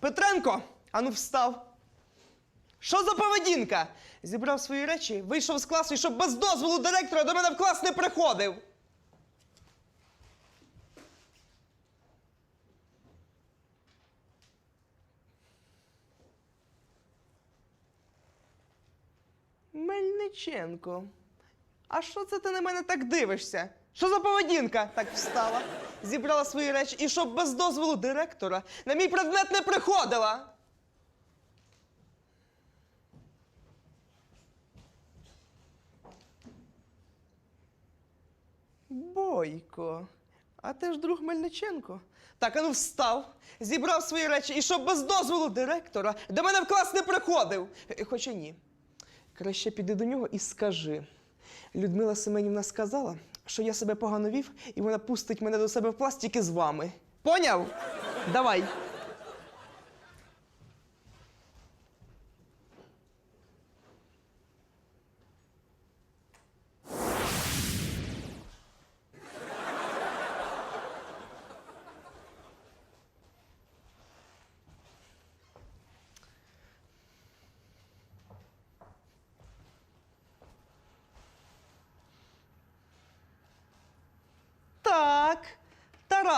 Петренко, ану встав. Що за поведінка? Зібрав свої речі, вийшов з класу і щоб без дозволу директора до мене в клас не приходив. Мельниченко. А що це ти на мене так дивишся? Що за поведінка? Так встала, зібрала свої речі і щоб без дозволу директора на мій предмет не приходила. Бойко, а ти ж друг Мельниченко. Так, а ну встав, зібрав свої речі і щоб без дозволу директора до мене в клас не приходив. Е, Хоча ні. Краще піди до нього і скажи. Людмила Семенівна сказала, що я себе погано вів, і вона пустить мене до себе в клас з вами. Поняв? Давай. Так,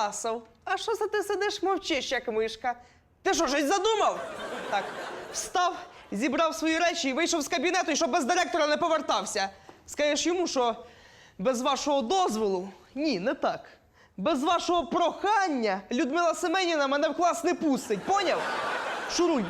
Тарасов, а що це ти сидиш мовчиш, як мишка? Ти що, щось задумав? Так, встав, зібрав свої речі і вийшов з кабінету, і щоб без директора не повертався. Скажеш йому, що без вашого дозволу, ні, не так. Без вашого прохання Людмила Семенівна мене в клас не пустить, поняв? Шуруй.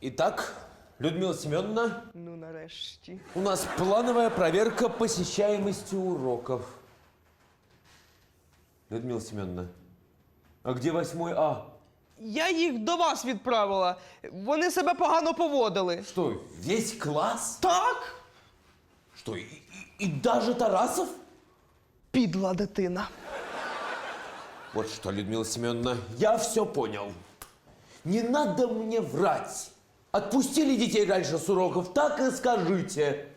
Итак, Людмила Семеновна, Ну, нарешті. у нас плановая проверка посещаемости уроков. Людмила Семеновна, а где восьмой А? Я їх до вас відправила. Вони себе погано поводили. Что, весь класс? Так? Что, и, и- и даже Тарасов? Підла дитина. Вот что, Людмила Семеновна, я все понял. Не надо мне врать. Отпустили детей раньше с уроков, так и скажите.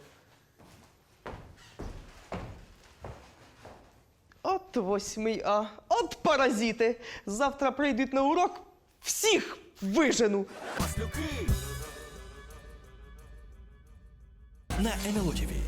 От восьмий А. От паразити. Завтра прийдуть на урок. Всіх вижену. на НЛО.